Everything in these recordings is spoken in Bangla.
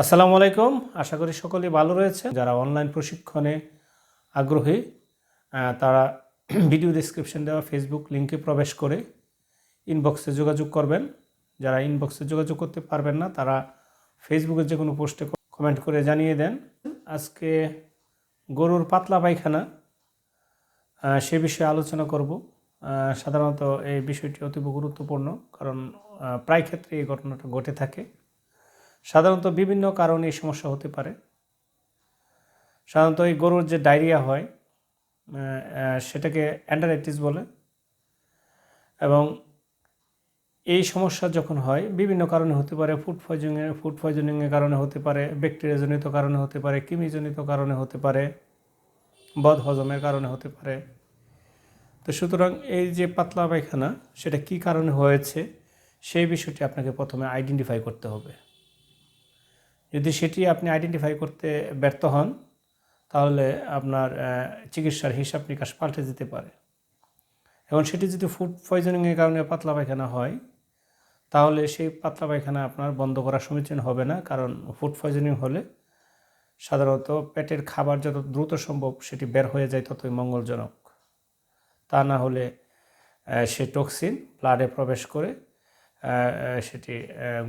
আসসালামু আলাইকুম। আশা করি সকলে ভালো রয়েছে যারা অনলাইন প্রশিক্ষণে আগ্রহী তারা ভিডিও ডিসক্রিপশন দেওয়া ফেসবুক লিঙ্কে প্রবেশ করে ইনবক্সে যোগাযোগ করবেন। যারা ইনবক্সে যোগাযোগ করতে পারবেন না, তারা ফেসবুকে যে কোনো পোস্টে কমেন্ট করে জানিয়ে দেন। আজকে গরুর পাতলা পায়খানা সে বিষয়ে আলোচনা করব। সাধারণত এই বিষয়টি অতীব গুরুত্বপূর্ণ, কারণ প্রায় ক্ষেত্রে এই ঘটনাটা ঘটে থাকে। সাধারণত বিভিন্ন কারণে এই সমস্যা হতে পারে। সাধারণত এই গরুর যে ডায়রিয়া হয় সেটাকে অ্যান্ডারাইটিস বলে। এবং এই সমস্যা যখন হয়, বিভিন্ন কারণে হতে পারে, ফুড পয়জনিংয়ের ফুড পয়জনিংয়ের কারণে হতে পারে, ব্যাকটেরিয়াজনিত কারণে হতে পারে, কৃমিজনিত কারণে হতে পারে বদ হজমের কারণে হতে পারে। তো সুতরাং এই যে পাতলা পায়খানা, সেটা কি কারণে হয়েছে, সেই বিষয়টি আপনাকে প্রথমে আইডেন্টিফাই করতে হবে। যদি সেটি আপনি আইডেন্টিফাই করতে ব্যর্থ হন, তাহলে আপনার চিকিৎসার হিসাব নিকাশ পাল্টে যেতে পারে। এবং সেটি যদি ফুড পয়জনিংয়ের কারণে পাতলা পায়খানা হয়, তাহলে সেই পাতলা পায়খানা আপনার বন্ধ করা সমীচীন হবে না। কারণ ফুড পয়জনিং হলে সাধারণত পেটের খাবার যত দ্রুত সম্ভব সেটি বের হয়ে যায় ততই মঙ্গলজনক। তা না হলে সে টক্সিন ব্লাডে প্রবেশ করে সেটি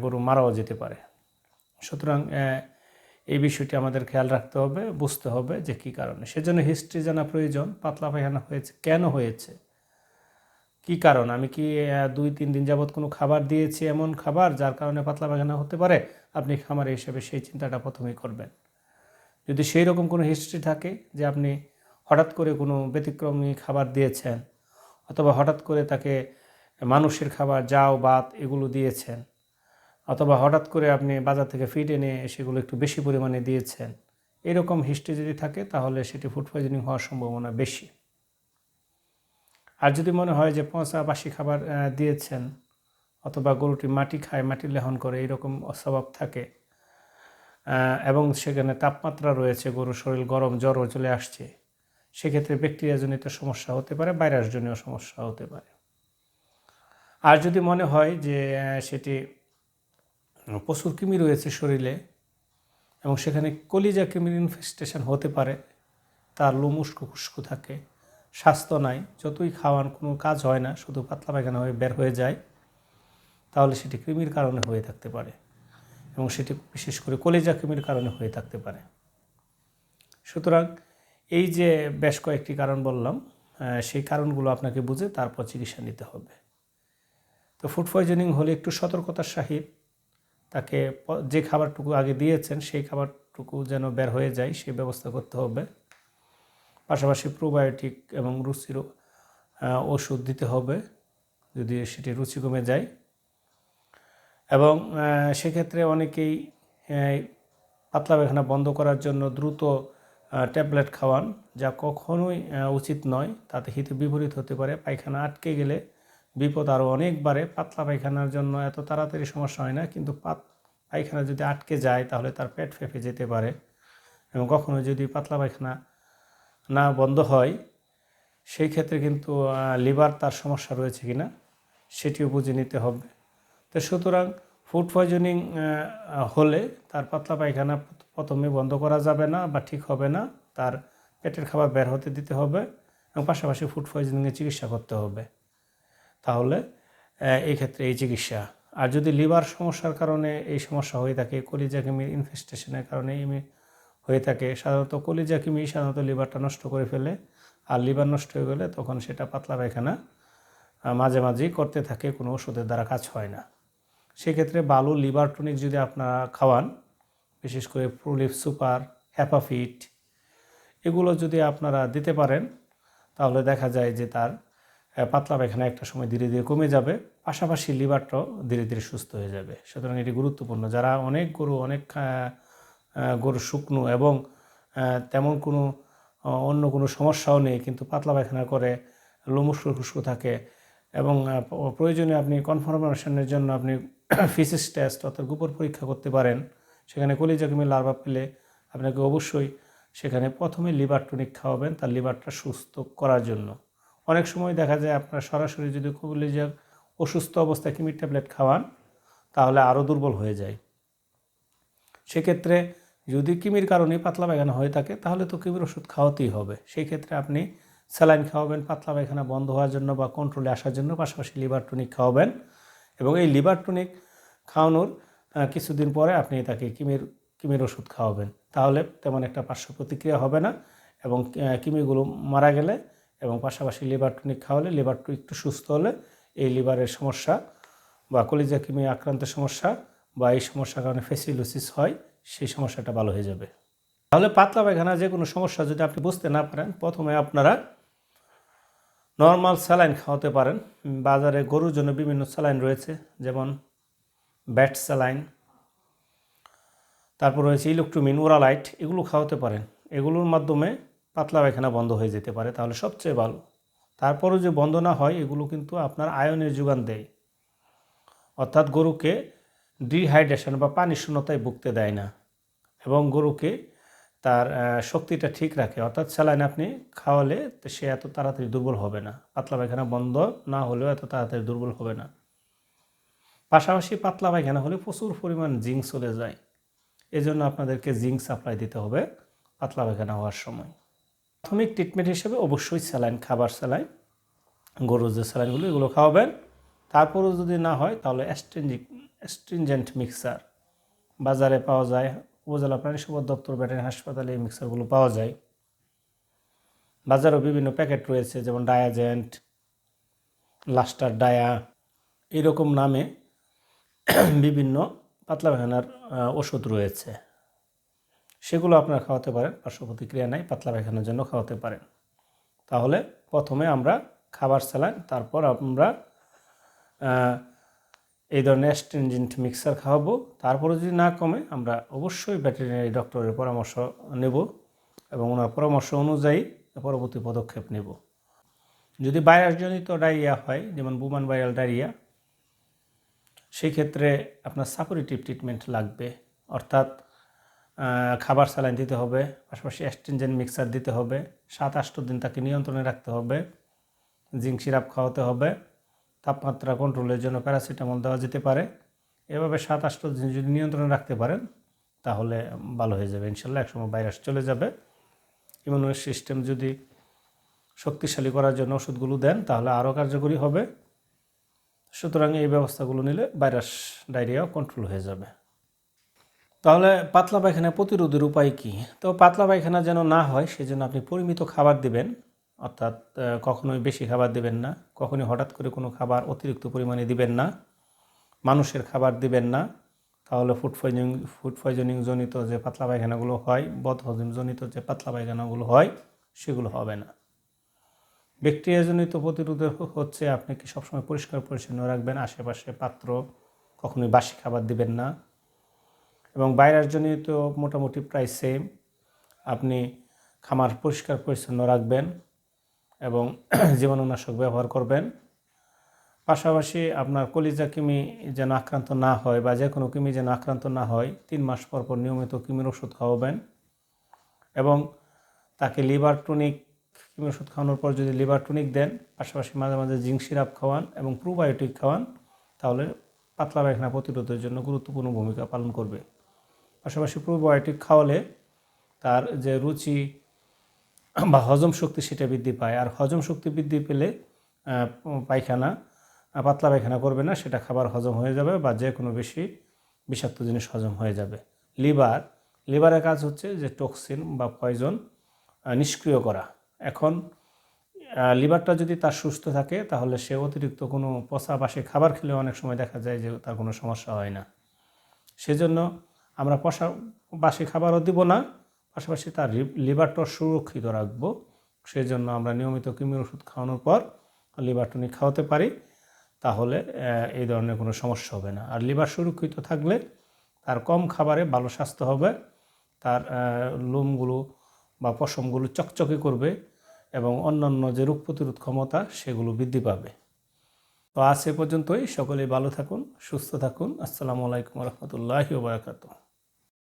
গরু মারাও যেতে পারে। সুতরাং এই বিষয়টি আমাদের খেয়াল রাখতে হবে, বুঝতে হবে যে কী কারণে। সেজন্য হিস্ট্রি জানা প্রয়োজন, পাতলা পায়খানা হয়েছে, কেন হয়েছে? কি কারণ? আমি কি দুই তিন দিন যাবৎ কোনো খাবার দিয়েছি এমন খাবার যার কারণে পাতলা পায়খানা হতে পারে? আপনি খামারে হিসেবে সেই চিন্তাটা প্রথমেই করবেন। যদি সেই রকম কোনো হিস্ট্রি থাকে যে আপনি হঠাৎ করে কোনো ব্যতিক্রমী খাবার দিয়েছেন, অথবা হঠাৎ করে তাকে মানুষের খাবার, যাও, বাত এগুলো দিয়েছেন অথবা হঠাৎ করে আপনি বাজার থেকে ফিট এনে সেগুলো একটু বেশি পরিমাণে দিয়েছেন, এরকম হিস্ট্রি যদি থাকে তাহলে সেটি ফুড পয়জনিং হওয়ার সম্ভাবনা বেশি। আর যদি মনে হয় যে পচা বাসি খাবার দিয়েছেন অথবা গরুটি মাটি খায়, মাটি লেহন করে, এরকম অস্বভাব থাকে এবং সেখানে তাপমাত্রা রয়েছে, গরুর শরীর গরম জ্বরও চলে আসছে, সেক্ষেত্রে ব্যাকটেরিয়াজনিত সমস্যা হতে পারে ভাইরাসজনিত সমস্যা হতে পারে। আর যদি মনে হয় যে সেটি প্রচুর কৃমি রয়েছে শরীরে এবং সেখানে কলিজা কৃমির ইনফেস্টেশন হতে পারে, তার লোম উস্কো খুস্কো থাকে, স্বাস্থ্য নাই, যতই খাওয়ান কোনো কাজ হয় না, শুধু পাতলা পায়খানা হয়ে বের হয়ে যায়, তাহলে সেটি কৃমির কারণে হয়ে থাকতে পারে এবং সেটি বিশেষ করে কলিজা কৃমির কারণে হয়ে থাকতে পারে। সুতরাং এই যে বেশ কয়েকটি কারণ বললাম সেই কারণগুলো আপনাকে বুঝে তারপর চিকিৎসা নিতে হবে। তো ফুড পয়জনিং হলে একটু সতর্কতার সাহিত তাকে যে খাবারটুকু আগে দিয়েছেন, সেই খাবারটুকু যেন বের হয়ে যায় সেই ব্যবস্থা করতে হবে। পাশাপাশি প্রোবায়োটিক এবং রুচির ওষুধ দিতে হবে, যদি সেটি রুচি কমে যায়। এবং সেক্ষেত্রে অনেকেই পাতলা পায়খানা বন্ধ করার জন্য দ্রুত ট্যাবলেট খাওয়ান, যা কখনোই উচিত নয়। তাতে হিতে বিপরীত হতে পারে। পায়খানা আটকে গেলে বিপদ আরও অনেক বাড়ে পাতলা পায়খানার জন্য এত তাড়াতাড়ি সমস্যা হয় না, কিন্তু পাত, পায়খানা যদি আটকে যায়, তাহলে তার পেট ফেঁপে যেতে পারে। এবং কখনো যদি পাতলা পায়খানা না বন্ধ হয়, সেই ক্ষেত্রে কিন্তু লিভার তার সমস্যা রয়েছে কি না সেটিও বুঝে নিতে হবে। তো সুতরাং ফুড পয়জনিং হলে তার পাতলা পায়খানা প্রথমে বন্ধ করা যাবে না বা ঠিক হবে না, তার পেটের খাবার বের হতে দিতে হবে এবং পাশাপাশি ফুড পয়জনিংয়ের চিকিৎসা করতে হবে। তাহলে এই ক্ষেত্রে এই চিকিৎসা। আর যদি লিভার সমস্যার কারণে এই সমস্যা হয়ে থাকে কলিজা কিমির ইনফেস্টেশনের কারণে ইমি হয়ে থাকে, সাধারণত কলিজা কিমি সাধারণত লিভারটা নষ্ট করে ফেলে। আর লিভার নষ্ট হয়ে গেলে তখন সেটা পাতলা পায়খানা মাঝে মাঝেই করতে থাকে, কোনো ওষুধের দ্বারা কাজ হয় না। সেক্ষেত্রে বালু, লিভার টনিক যদি আপনারা খাওয়ান, বিশেষ করে প্রোলিফ সুপার হ্যাপাফিট এগুলো যদি আপনারা দিতে পারেন, তাহলে দেখা যায় যে তার পাতলা পায়খানা একটা সময় ধীরে ধীরে কমে যাবে, পাশাপাশি লিভারটাও ধীরে ধীরে সুস্থ হয়ে যাবে। সুতরাং এটি গুরুত্বপূর্ণ। যারা অনেক গরু অনেক গরু শুকনো এবং তেমন কোনো অন্য কোনো সমস্যাও নেই, কিন্তু পাতলা পায়খানা করে লোমস্কো খুস্কো থাকে এবং প্রয়োজনে আপনি কনফার্মেশনের জন্য আপনি ফিসিস টেস্ট অর্থাৎ গোপর পরীক্ষা করতে পারেন। সেখানে কলিজা কিমি লার্ভা পেলে আপনাকে অবশ্যই সেখানে প্রথমে লিভার টনিক খাওয়াবেন, তার লিভারটা সুস্থ করার জন্য। অনেক সময় দেখা যায় আপনার সরাসরি যদি কলিজা অসুস্থ অবস্থায় কিমির ট্যাবলেট খাওয়ান, তাহলে আরও দুর্বল হয়ে যায়। সেক্ষেত্রে যদি কিমির কারণে পাতলা পায়খানা হয়ে থাকে, তাহলে তো কিমির ওষুধ খাওয়াতেই হবে। সেই ক্ষেত্রে আপনি স্যালাইন খাওয়াবেন, পাতলা পায়খানা বন্ধ হওয়ার জন্য বা কন্ট্রোলে আসার জন্য পাশাপাশি লিভার টনিক খাওয়াবেন এবং এই লিভার টনিক খাওয়ানোর কিছুদিন পরে আপনি তাকে কিমির কিমির ওষুধ খাওয়াবেন। তাহলে তেমন একটা পার্শ্ব প্রতিক্রিয়া হবে না এবং কিমিগুলো মারা গেলে এবং পাশাপাশি লিভার টনিক খাওয়ালে লিভারটা একটু সুস্থ হলে এই লিভারের সমস্যা বা কলিজা কিমি আক্রান্তের সমস্যা বা এই সমস্যার কারণে ফেসিলোসিস হয়, সেই সমস্যাটা ভালো হয়ে যাবে। তাহলে পাতলা পায়খানা যে কোনো সমস্যা যদি আপনি বুঝতে না পারেন, প্রথমে আপনারা নর্মাল স্যালাইন খাওয়াতে পারেন। বাজারে গরুর জন্য বিভিন্ন স্যালাইন রয়েছে, যেমন ব্যাট স্যালাইন, তারপর রয়েছে ইলেকট্রোমিন ওরালাইট এগুলো খাওয়াতে পারেন। এগুলোর মাধ্যমে পাতলা পায়খানা বন্ধ হয়ে যেতে পারে। তাহলে সবচেয়ে ভালো। তারপরও যে বন্ধ না হয়, এগুলো কিন্তু আপনার আয়নের যোগান দেয়। অর্থাৎ গরুকে ডিহাইড্রেশন বা পানি শূন্যতায় ভুগতে দেয় না এবং গরুকে তার শক্তিটা ঠিক রাখে। অর্থাৎ স্যালাইন আপনি খাওয়ালে সে এত তাড়াতাড়ি দুর্বল হবে না। পাতলা পায়খানা বন্ধ না হলেও এত তাড়াতাড়ি দুর্বল হবে না। পাশাপাশি পাতলা পায়খানা হলে প্রচুর পরিমাণ জিঙ্ক চলে যায়। এজন্য আপনাদেরকে জিঙ্ক সাপ্লাই দিতে হবে পাতলা পায়খানা হওয়ার সময়। প্রাথমিক ট্রিটমেন্ট হিসেবে অবশ্যই স্যালাইন, খাবার স্যালাইন, গরুর যে স্যালাইনগুলো, এগুলো খাওয়াবেন। তারপরেও যদি না হয়, তাহলে অ্যাস্ট্রেঞ্জিক অ্যাস্ট্রিনজেন্ট মিক্সার বাজারে পাওয়া যায়। উপজেলা প্রাণী সম্পদ দপ্তর ব্যাটারি হাসপাতালে এই মিক্সারগুলো পাওয়া যায়। বাজারেও বিভিন্ন প্যাকেট রয়েছে, যেমন ডায়াজেন্ট লাস্টার ডায়া এরকম নামে বিভিন্ন পাতলা পায়খানার ওষুধ রয়েছে। সেগুলো আপনারা খাওয়াতে পারেন পার্শ্ব প্রতিক্রিয়া নাই, পাতলা পায়খানার জন্য খাওয়াতে পারেন। তাহলে প্রথমে আমরা খাবার স্যালাইন তারপর আমরা এই ধরনের অ্যাস্ট্রিনজেন্ট মিক্সার খাওয়াবো। তারপরে যদি না কমে, আমরা অবশ্যই ভেটেরিনারি ডক্টরের পরামর্শ নেব এবং ওনার পরামর্শ অনুযায়ী পরবর্তী পদক্ষেপ নেব। যদি ভাইরাসজনিত ডায়রিয়া হয়, যেমন বুমান ভাইরাল ডায়রিয়া সেই ক্ষেত্রে আপনার সাপোরেটিভ ট্রিটমেন্ট লাগবে। অর্থাৎ খাবার স্যালাইন দিতে হবে, পাশাপাশি অ্যাস্ট্রিনজেন্ট মিক্সার দিতে হবে, সাত আষ্ট দিন তাকে নিয়ন্ত্রণে রাখতে হবে, জিঙ্ক সিরাপ খাওয়াতে হবে, তাপমাত্রা কন্ট্রোলের জন্য প্যারাসিটামল দেওয়া যেতে পারে। এভাবে সাত আষ্ট দিন যদি নিয়ন্ত্রণে রাখতে পারেন, তাহলে ভালো হয়ে যাবে, ইনশাল্লাহ একসময় ভাইরাস চলে যাবে। ইমিউন সিস্টেম যদি শক্তিশালী করার জন্য ওষুধগুলো দেন, তাহলে আরও কার্যকরী হবে। সুতরাং এই ব্যবস্থাগুলো নিলে ভাইরাস ডায়রিয়াও কন্ট্রোল হয়ে যাবে। তাহলে পাতলা পায়খানা প্রতিরোধের উপায় কী? তো পাতলা পায়খানা যেন না হয়, সেজন্য আপনি পরিমিত খাবার দিবেন। অর্থাৎ কখনোই বেশি খাবার দিবেন না, কখনোই হঠাৎ করে কোনো খাবার অতিরিক্ত পরিমাণে দিবেন না, মানুষের খাবার দিবেন না। তাহলে ফুড পয়জনিং ফুড পয়জনিং জনিত যে পাতলা পায়খানাগুলো হয় বদহজম জনিত যে পাতলা পায়খানাগুলো হয়, সেগুলো হবে না। ব্যাকটেরিয়াজনিত প্রতিরোধে হচ্ছে আপনি কি সবসময় পরিষ্কার পরিচ্ছন্ন রাখবেন, আশেপাশে পাত্র, কখনোই বাসি খাবার দিবেন না। এবং ভাইরাসজনিত মোটামুটি প্রায় সেম আপনি খামার পরিষ্কার পরিচ্ছন্ন রাখবেন এবং জীবাণুনাশক ব্যবহার করবেন। পাশাপাশি আপনার কলিজা কিমি যেন আক্রান্ত না হয় বা যে কোনো কিমি যেন আক্রান্ত না হয়, তিন মাস পর পর নিয়মিত কিমির ওষুধ খাওয়াবেন এবং তাকে লিভার টনিক কৃমি ওষুধ খাওয়ানোর পর যদি লিভার টনিক দেন, পাশাপাশি মাঝে মাঝে জিঙ্ক সিরাপ খাওয়ান এবং প্রোবায়োটিক খাওয়ান, তাহলে পাতলা পায়খানা প্রতিরোধের জন্য গুরুত্বপূর্ণ ভূমিকা পালন করবে। পাশাপাশি প্রোবায়োটিক খাওয়ালে তার যে রুচি বা হজম শক্তি সেটা বৃদ্ধি পায়। আর হজম শক্তি বৃদ্ধি পেলে পায়খানা পাতলা পায়খানা করবে না, সেটা খাবার হজম হয়ে যাবে বা যে কোনো বেশি বিষাক্ত জিনিস হজম হয়ে যাবে। লিভার, লিভারের কাজ হচ্ছে যে টক্সিন বা পয়জন নিষ্ক্রিয় করা। এখন লিভারটা যদি তার সুস্থ থাকে, তাহলে সে অতিরিক্ত কোনো পচা বাসি খাবার খেলে অনেক সময় দেখা যায় যে তার কোনো সমস্যা হয় না। সেজন্য আমরা পশা বাসি খাবারও দিব না, পাশাপাশি তার লিভারটা সুরক্ষিত রাখব। সেই জন্য আমরা নিয়মিত কৃমির ওষুধ খাওয়ানোর পর লিভার টনিক খাওয়াতে পারি, তাহলে এই ধরনের কোনো সমস্যা হবে না। আর লিভার সুরক্ষিত থাকলে তার কম খাবারে ভালো স্বাস্থ্য হবে, তার লোমগুলো বা পশমগুলো চকচকে করবে এবং অন্যান্য যে রোগ প্রতিরোধ ক্ষমতা সেগুলো বৃদ্ধি পাবে। তো আজ এ পর্যন্তই। সকলেই ভালো থাকুন, সুস্থ থাকুন। আসসালামু আলাইকুম রহমতুল্লাহি বারাকাতুহ।